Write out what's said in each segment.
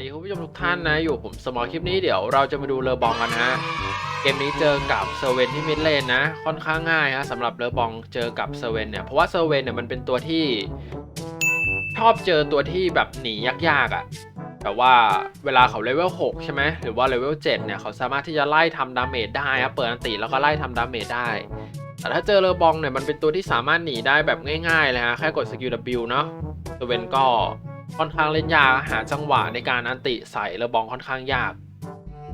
ดีคุณผู้ชมทุกท่านนะ อยู่ผมสมอลคลิปนี้เดี๋ยวเราจะมาดูเลอบองกันฮะเกมนี้เจอกับเซเว่นที่มิดเลนนะ ค่อนข้างง่ายฮะสำหรับเลอบองเจอกับเซเว่นเนี่ย เพราะว่าเซเว่นเนี่ยมันเป็นตัวที่ ชอบเจอตัวที่แบบหนียากๆอะ่ะแต่ว่าเวลาเขาเลเวล6ใช่ไหมหรือว่าเลเวล7เนี่ยเขาสามารถที่จะไล่ทำดาเมจได้ครับเปิดอันติแล้วก็ไล่ทำดาเมจได้แต่ถ้าเจอเลอบองเนี่ยมันเป็นตัวที่สามารถหนีได้แบบง่ายๆเลยฮะแค่กดสกิล W เนาะเซเว่นก็ ค่อนข้างเล่นยากหาจังหวะในการอันติใส่เลอบองค่อนข้างยาก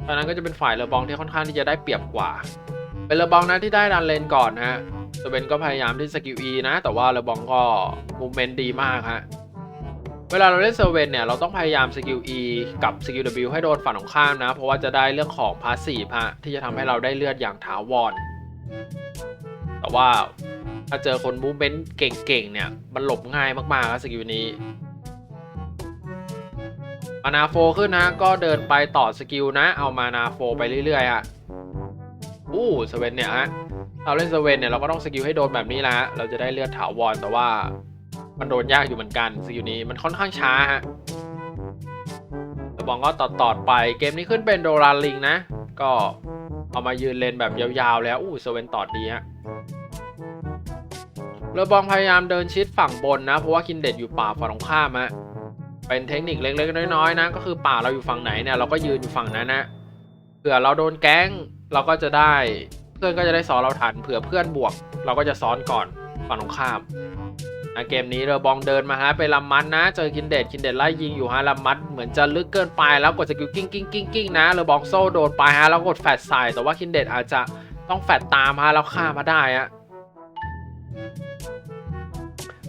เพราะฉะนั้นก็จะเป็นฝ่ายเลอบองที่ค่อนข้างที่จะได้เปรียบกว่า เป็นเลอบองนะที่ได้ดันเลนก่อนนะฮะเซเว่นก็พยายามที่สกิล E นะ แต่ว่าเลอบองก็มูเมนต์ดีมากฮะเวลาเราเล่นเซเว่นเนี่ยเราต้องพยายามสกิล E กับสกิล W ให้โดนฝั่งของข้ามนะ เพราะว่าจะได้เรื่องของพาสซีฟฮะที่จะทำให้เราได้เลือดอย่างถาวร แต่ว่าถ้าเจอคนมูเมนต์เก่งๆเนี่ย มันหลบง่ายมากๆครับสกิลนี้ มานาโฟขึ้นนะก็เดินไปต่อสกิลนะ เอามานาโฟไปเรื่อยๆฮะอู้เซเวนเนี่ยฮะเราเล่นเซเวนเนี่ยเราก็ต้องสกิลให้โดนแบบนี้ละเราจะได้เลือดถาวรแต่ว่ามันโดนยากอยู่เหมือนกันสกิลนี้มันค่อนข้างช้าฮะบองก็ตอดตอดไปเกมนี้ขึ้นเป็นโดราลิงนะ ก็เอามายืนเลนแบบยาวๆแล้วอู้เซเวนตอดดีฮะเรือบองพยายามเดินชิดฝั่งบนนะ เพราะว่าคินเด็ดอยู่ป่าฝั่งตรงข้ามฮะ เป็นเทคนิคเล็กๆน้อยๆนะก็คือป่าเราอยู่ฝั่งไหนเนี่ยเราก็ยืนอยู่ฝั่งนั้นนะเผื่อเราโดนแก๊งเราก็จะได้เพื่อนก็จะได้ซ้อนเราทันเผื่อเพื่อนบวก เราก็จะซ้อนก่อนฝั่งตรงข้ามนะเกมนี้เรือบองเดินมาฮะไปลำมัดนะ เจอคินเดดคินเดดไล่ยิงอยู่ฮะลำมัดเหมือนจะลึกเกินไปแล้วกดสกิลกิ้งกิ้งกิ้งกิ้งนะเรือบองโซ่โดนไปฮะแล้วกดแฟดใส่แต่ว่าคินเดดอาจจะต้องแฟดตามฮะแล้วฆ่ามาได้ฮะ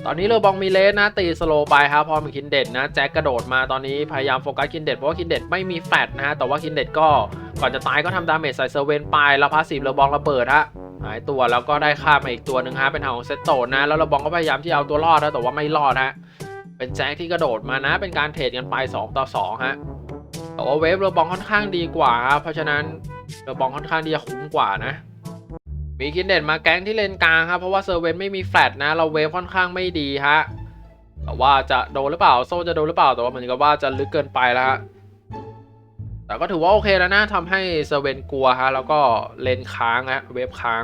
ตอนนี้เรือบองมีเลสนะตีสโลว์ไปครับพอมีคินเด็ดนะแจ็คกระโดดมาตอนนี้พยายามโฟกัสคินเด็ดเพราะว่าคินเด็ดไม่มีแฟดนะฮะแต่ว่าคินเด็ดก็ก่อนจะตายก็ทำดาเมจใส่เซเวนไปแล้วพาสซีฟเรือบองระเบิดฮะหายตัวแล้วก็ได้ฆ่ามาอีกตัวหนึ่งฮะเป็นทางของเซตโตนนะแล้วเราบองก็พยายามที่เอาตัวรอดนะแต่ว่าไม่รอดฮะเป็นแจ็คที่กระโดดมานะ เป็นการเทรดกันไป2ต่อ2ฮะแต่ว่าเวฟเราบองค่อนข้างดีกว่าครับเพราะฉะนั้นเราบองค่อนข้างที่จะคุ้มกว่านะ มีคินเด่นมาแก๊งที่เลนกลางครับเพราะว่าเซอร์เวนไม่มีแฟลตนะ เราเวฟค่อนข้างไม่ดีฮะแต่ว่าจะโดนหรือเปล่าโซ่จะโดนหรือเปล่าแต่ว่าเหมือนกับว่าจะลึกเกินไปแล้วฮะแต่ก็ถือว่าโอเคแล้วนะทำให้เซเว่นกลัวฮะแล้วก็เลนค้างฮะเวฟค้าง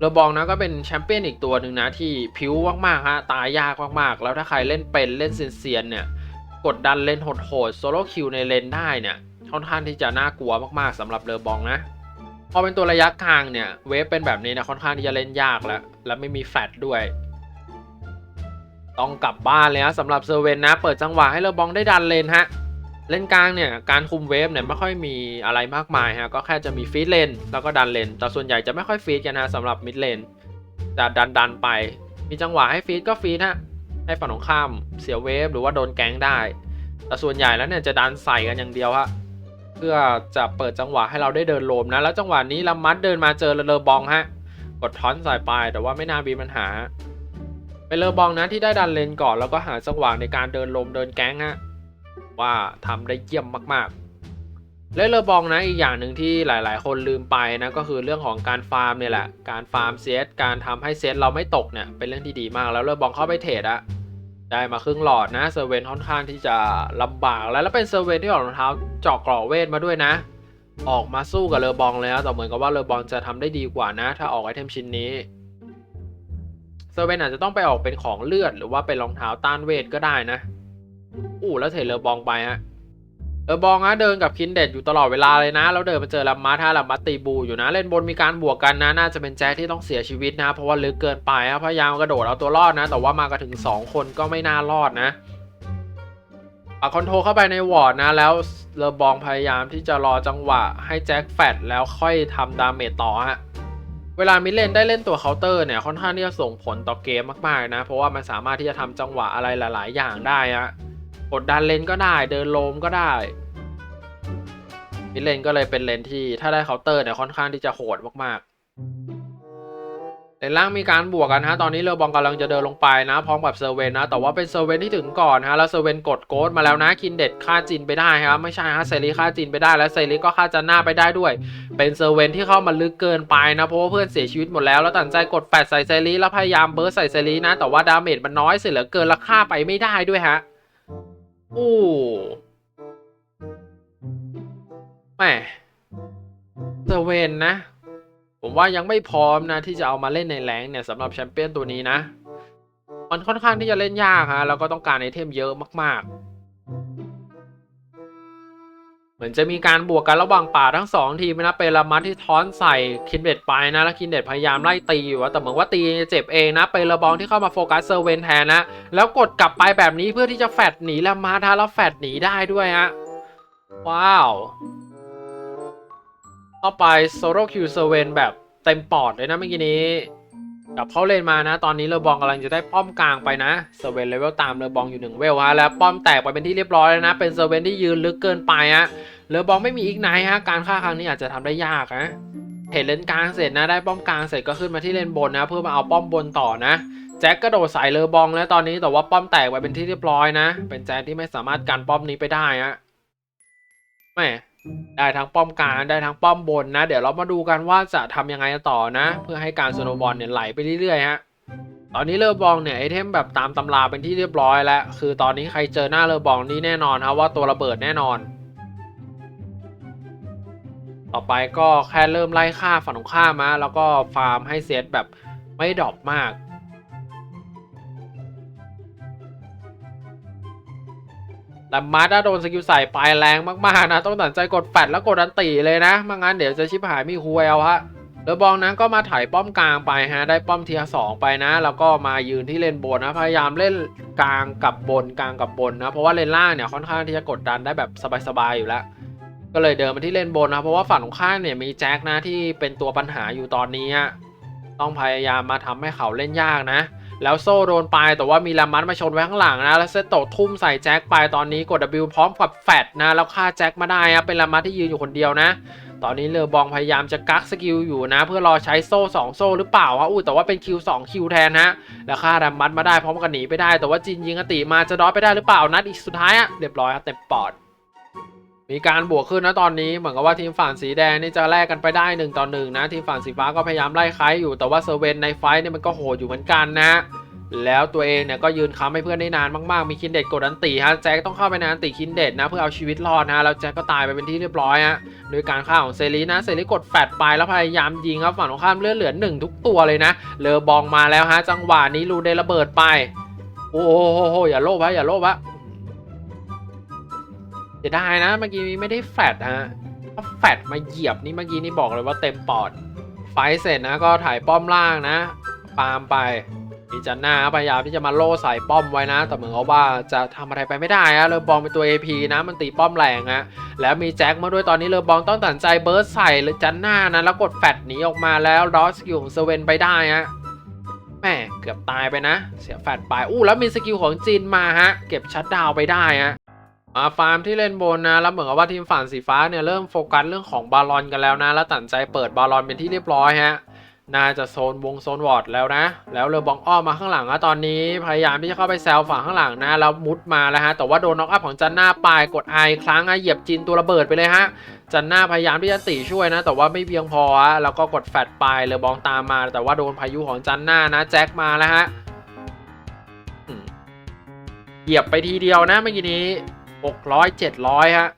เรบองนะก็เป็นแชมเปี้ยนอีกตัวหนึ่งนะที่พิ้วมากๆฮะตายยากมากๆ แล้วถ้าใครเล่นเป็นเล่นเซียนๆเนี่ยกดดันเลนโหดๆโซโล่คิวในเลนได้เนี่ยค่อนข้างที่จะน่ากลัวมากๆสำหรับเรบองนะ พอเป็นตัวระยะกลางเนี่ย เวฟเป็นแบบนี้นะค่อนข้างที่จะเล่นยากแล้ว และไม่มีแฟดด้วย ต้องกลับบ้านเลยฮะสำหรับเซเว่นนะ เปิดจังหวะให้เราบองได้ดันเลนฮะ เล่นกลางเนี่ย การคุมเวฟเนี่ยไม่ค่อยมีอะไรมากมายฮะ ก็แค่จะมีฟีดเลนแล้วก็ดันเลน แต่ส่วนใหญ่จะไม่ค่อยฟีดกันนะสำหรับมิดเลนจะดันดันไป มีจังหวะให้ฟีดก็ฟีดฮะ ให้ฝั่งของข้ามเสียเวฟหรือว่าโดนแก๊งได้ แต่ส่วนใหญ่แล้วเนี่ยจะดันใส่กันอย่างเดียวฮะ เพื่อจะเปิดจังหวะให้เราได้เดินโลมนะ แล้วจังหวะนี้ลำมัดเดินมาเจอเลอบองฮะ กดทอนใส่ไปแต่ว่าไม่น่ามีปัญหา เป็นเลอบองนะที่ได้ดันเลนก่อนแล้วก็หาจังหวะในการเดินลมเดินแก๊งฮะว่าทำได้เยี่ยมมากๆ และเลอบองนะอีกอย่างหนึ่งที่หลาย ๆ คนลืมไปนะก็คือเรื่องของการฟาร์มเนี่ยแหละ การฟาร์มเซตการทำให้เซตเราไม่ตกเนี่ยเป็นเรื่องที่ดีมากแล้วเลอบองเข้าไปเทรดอะ ได้มาครึ่งหลอดนะเซเว่นค่อนข้างที่จะลำบากแล้วแล้วเป็นเซเว่นที่ออกรองเท้าเจาะกรอเวทมาด้วยนะ ออกมาสู้กับเลอบองเลยนะแต่เหมือนกับว่าเลอบองจะทำได้ดีกว่านะ ถ้าออกไอเทมชิ้นนี้เซเว่นอาจจะต้องไปออกเป็นของเลือดหรือว่าเป็นรองเท้าต้านเวทก็ได้นะ อู้แล้วเทเลอบองไปฮะ เออบองฮะเดินกับคินเด็ดอยู่ตลอดเวลาเลยนะ แล้วเดินมาเจอลำมัดถ้าลำมัดตีบูอยู่นะ เล่นบนมีการบวกกันนะ น่าจะเป็นแจ็คที่ต้องเสียชีวิตนะ เพราะว่าลึกเกินไปฮะพยายามกระโดดเอาตัวรอดนะ แต่ว่ามากันถึง 2 คนก็ไม่น่ารอดนะปักคอนโทรเข้าไปในวอร์ดนะ แล้วเลอบองพยายามที่จะรอจังหวะให้แจ็คแฟดแล้วค่อยทำดาเมจต่อฮะเวลามิเลนได้เล่นตัวเคาน์เตอร์เนี่ยค่อนข้างที่จะส่งผลต่อเกมมากๆนะ เพราะว่ามันสามารถที่จะทำจังหวะอะไรหลาย ๆ อย่างได้ฮะ กดดันเลนก็ได้ เดินโลมก็ได้มิดเลนก็เลยเป็นเลนที่ถ้าได้เคาน์เตอร์เนี่ยค่อนข้างที่จะโหดมากๆเลนล่างมีการบวกกันฮะตอนนี้เรือบองกำลังจะเดินลงไปนะ พร้อมกับเซเว่นนะ แต่ว่าเป็นเซเว่นที่ถึงก่อนฮะแล้วเซเว่นกดโกดมาแล้วนะคินเด็ดฆ่าจินไปได้ครับไม่ใช่ฮะเซรีฆ่าจินไปได้แล้วเซรีก็ฆ่าจันหน้าไปได้ด้วย เป็นเซเว่นที่เข้ามาลึกเกินไปนะเพราะว่าเพื่อนเสียชีวิตหมดแล้วแล้วตัดสินใจกดแฟดใส่เซรีแล้วพยายามเบิร์สใส่เซรีนะ แต่ว่าดาเมจมันน้อยเสียเหลือเกินแล้วฆ่าไปไม่ได้ด้วยฮะ โอ้แหมเซเวนนะ ผมว่ายังไม่พร้อมนะ ที่จะเอามาเล่นในแรงเนี่ยสำหรับแชมเปี้ยนตัวนี้นะ มันค่อนข้างที่จะเล่นยากฮะแล้วก็ต้องการไอเทมเยอะมากๆ เหมือนจะมีการบวกกันระหว่างป่าทั้งสองทีมนะเปรามัดที่ท้อนใส่คินเด็ดไปนะแล้วคินเด็ดพยายามไล่ตีอยู่แต่เหมือนว่าตีเจ็บเองนะเปราบองที่เข้ามาโฟกัสเซอร์เวนแทนนะแล้วกดกลับไปแบบนี้เพื่อที่จะแฟดหนีแล้วมาทาแล้วแฟดหนีได้ด้วยฮะว้าวเข้าไปโซโลคิวเซเวนแบบเต็มปอดเลยนะเมื่อกี้นี้ กลับเขาเลนมานะ ตอนนี้เลอบองกำลังจะได้ป้อมกลางไปนะเซเว่นเลเวลตามเลอบองอยู่หนึ่งเวลฮะแล้วป้อมแตกไปเป็นที่เรียบร้อยแล้วนะ เป็นเซเว่นที่ยืนลึกเกินไปฮะเลอบองไม่มีอีกไนฮะการฆ่าครั้งนี้อาจจะทำได้ยากนะเห็นเลนกลางเสร็จนะได้ป้อมกลางเสร็จก็ขึ้นมาที่เลนบนนะ เพื่อมาเอาป้อมบนต่อนะแจ็คกระโดดใส่เลอบองแล้วตอนนี้แต่ว่าป้อมแตกไปเป็นที่เรียบร้อยนะ เป็นแจ็คที่ไม่สามารถกันป้อมนี้ไปได้ฮะแม่ ได้ทั้งป้อมกลางได้ทั้งป้อมบนนะ เดี๋ยวเรามาดูกันว่าจะทำยังไงต่อนะ เพื่อให้การสโนบอลเนี่ยไหลไปเรื่อยๆฮะตอนนี้เลอบองเนี่ยไอเทมแบบตามตำราเป็นที่เรียบร้อยแล้ว คือตอนนี้ใครเจอหน้าเลอบองนี่แน่นอนครับว่าตัวระเบิดแน่นอน ต่อไปก็แค่เริ่มไล่ฆ่าฝั่งตรงข้ามมาแล้วก็ฟาร์มให้เซตแบบไม่ดรอปมาก แต่มาร์ดโดนสกิลใส่ปลายแรงมากๆนะ ต้องตัดใจกดแฟดแล้วกดอันตีเลยนะไม่งั้นเดี๋ยวจะชิบหายมีคูเอลฮะเลอบองนั้นก็มาถ่ายป้อมกลางไปฮะ ได้ป้อมเทียสองไปนะ แล้วก็มายืนที่เลนบนนะ พยายามเล่นกลางกับบนกลางกับบนนะ เพราะว่าเลนล่างเนี่ยค่อนข้างที่จะกดดันได้แบบสบายๆอยู่แล้ว ก็เลยเดินมาที่เลนบนนะ เพราะว่าฝั่งของข้างเนี่ยมีแจ็คนะที่เป็นตัวปัญหาอยู่ตอนนี้อะต้องพยายามมาทำให้เขาเล่นยากนะ แล้วโซ่โดนไปแต่ว่ามีลามัดมาชนไว้ข้างหลังนะแล้วเซตโตทุ่มใส่แจ็คไปตอนนี้กด W พร้อมกับแฟดนะแล้วฆ่าแจ็คมาได้อะเป็นลามัดที่ยืนอยู่คนเดียวนะ ตอนนี้เลอบองพยายามจะกักสกิลอยู่นะ เพื่อรอใช้โซ่ 2 โซ่หรือเปล่าวะอุ้ยแต่ว่าเป็นคิว2คิวแทนฮะแล้วฆ่าลามัดมาได้พร้อมกับหนีไปได้ แต่ว่าจินยิงอติมาจะดอไปได้หรือเปล่านัดอีกสุดท้ายอะเรียบร้อยครับเต็มปอด มีการบวกขึ้นนะตอนนี้เหมือนกับว่าทีมฝั่งสีแดงนี่จะแลกกันไปได้หนึ่งต่อหนึ่งนะทีมฝั่งสีฟ้าก็พยายามไล่คล้ายอยู่แต่ว่าเซเว่นในไฟท์นี่มันก็โหดอยู่เหมือนกันนะ แล้วตัวเองเนี่ยก็ยืนค้ำให้เพื่อนได้นานมากๆมีคินเด็ดกดอันตีฮะแจ็คต้องเข้าไปในอันตีคินเด็ดนะเพื่อเอาชีวิตรอดนะแล้วแจ็คก็ตายไปเป็นที่เรียบร้อยฮะโดยการฆ่าของเซรีนะเซรีกดแฟดไปแล้วพยายามยิงครับฝั่งตรงข้ามเลือดเหลือหนึ่งทุกตัวเลยนะเลอบองมาแล้วฮะจังหวะนี้ลูเดระเบิดไป โอ้โหอย่าโลภฮะอย่าโลภฮะ เสียดายนะเมื่อกี้ไม่ได้แฟดฮะถ้าแฟดมาเหยียบนี่เมื่อกี้นี่บอกเลยว่าเต็มปอด ไฟเสร็จนะก็ถ่ายป้อมล่างนะ ปาล์มไปมีจันนาพยายามที่จะมาโล่ใส่ป้อมไว้นะ แต่เหมือนเขาว่าจะทำอะไรไปไม่ได้อะเลอบองเป็นตัว AP นะมันตีป้อมแรงอะแล้วมีแจ็คมาด้วยตอนนี้เลอบองต้องตัดใจเบิร์สใส่หรือจันนานะแล้วกดแฟดหนีออกมาแล้วดอสกิลของเซเว่นไปได้ฮะแม่เกือบตายไปนะ เสียแฟดไปอู้แล้วมีสกิลของจีนมาฮะเก็บชัดดาวไปได้ฮะ มาฟาร์มที่เล่นบนนะ แล้วเหมือนกับว่าทีมฝั่งสีฟ้าเนี่ยเริ่มโฟกัสเรื่องของบาลอนกันแล้วนะ แล้วตัดสินใจเปิดบาลอนเป็นที่เรียบร้อยฮะ น่าจะโซนวงโซนวอร์ดแล้วนะ แล้วเรือบองอ้อมมาข้างหลังอะตอนนี้ พยายามที่จะเข้าไปแซวฝั่งข้างหลังนะ แล้วมุดมาแล้วฮะ แต่ว่าโดนน็อกอัพของจันหน่าปลายกดไอครั้งอะเหยียบจินตัวระเบิดไปเลยฮะ จันหน่าพยายามที่จะตีช่วยนะ แต่ว่าไม่เพียงพอแล้วก็กดแฟดไปเรือบองตามมา แต่ว่าโดนพายุของจันหน่านะแจ็คมาแล้วฮะ เหยียบไปทีเดียวนะเมื่อกี้นี้ 600 700ฮะ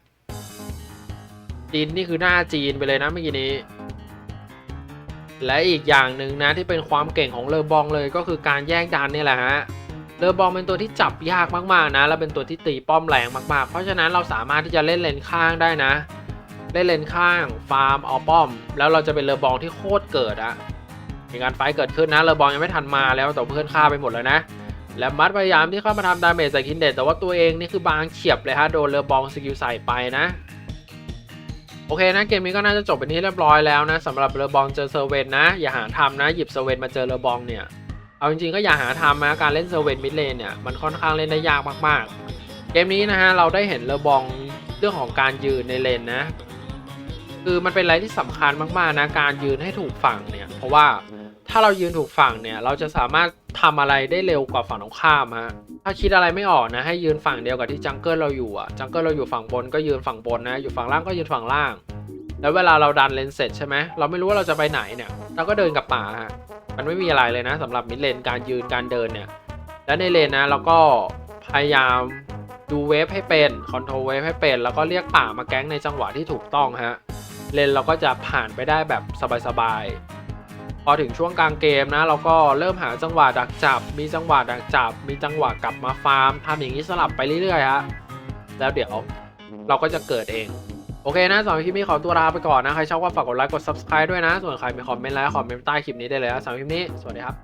จีนนี่คือหน้าจีนไปเลยนะเมื่อกี้นี้ และอีกอย่างหนึ่งนะที่เป็นความเก่งของเลอบองเลยก็คือการแย่งดันนี่แหละฮะเลอบองเป็นตัวที่จับยากมากๆนะ แล้วเป็นตัวที่ตีป้อมแรงมากๆ เพราะฉะนั้นเราสามารถที่จะเล่นเลนข้างได้นะ เล่นเลนข้างฟาร์มเอาป้อม แล้วเราจะเป็นเลอบองที่โคตรเกิดอะมีการไฟเกิดขึ้นนะเลอบองยังไม่ทันมาแล้วแต่เพื่อนฆ่าไปหมดแล้วนะ และมัดพยายามที่เข้ามาทำดาเมจใส่คินเดตแต่ว่าตัวเองนี่คือบางเฉียบเลยฮะโดนเลอบองสกิลใส่ไปนะโอเคนะเกมนี้ก็น่าจะจบเป็นที่เรียบร้อยแล้วนะสำหรับเรือบองเจอเซอร์เวนนะ อย่าหาทำนะหยิบเซอร์เวนมาเจอเรือบองเนี่ยเอาจริงๆก็อย่าหาทำนะการเล่นเซอร์เวนมิดเลนเนี่ยมันค่อนข้างเล่นได้ยากมากๆ เกมนี้นะฮะเราได้เห็นเรือบองเรื่องของการยืนในเลนนะ คือมันเป็นอะไรที่สำคัญมากๆนะการยืนให้ถูกฝั่งเนี่ยเพราะว่า ถ้าเรายืนถูกฝั่งเนี่ย เราจะสามารถทำอะไรได้เร็วกว่าฝั่งตรงข้ามฮะ ถ้าคิดอะไรไม่ออกนะ ให้ยืนฝั่งเดียวกับที่จังเกิลเราอยู่อะจังเกิลเราอยู่ฝั่งบนก็ยืนฝั่งบนนะ อยู่ฝั่งล่างก็ยืนฝั่งล่าง แล้วเวลาเราดันเลนเสร็จใช่ไหมเราไม่รู้ว่าเราจะไปไหนเนี่ย เราก็เดินกับป่าฮะ มันไม่มีอะไรเลยนะสำหรับมิดเลนการยืนการเดินเนี่ย และในเลนนะเราก็พยายามดูเวฟให้เป็นคอนโทรลเวฟให้เป็น แล้วก็เรียกป่ามาแก๊งในจังหวะที่ถูกต้องฮะ เลนเราก็จะผ่านไปได้แบบสบายๆ พอถึงช่วงกลางเกมนะ เราก็เริ่มหาจังหวะดักจับ มีจังหวะดักจับ มีจังหวะกลับมาฟาร์มทำอย่างนี้สลับไปเรื่อยๆฮะแล้วเดี๋ยวเราก็จะเกิดเองโอเคนะสำหรับคลิปนี้ขอตัวลาไปก่อนนะ ใครชอบก็ฝากกดไลค์กด subscribe ด้วยนะ ส่วนใครมีคอมเมนต์แล้วคอมเมนต์ใต้คลิปนี้ได้เลยนะสำหรับคลิปนี้ สวัสดีครับ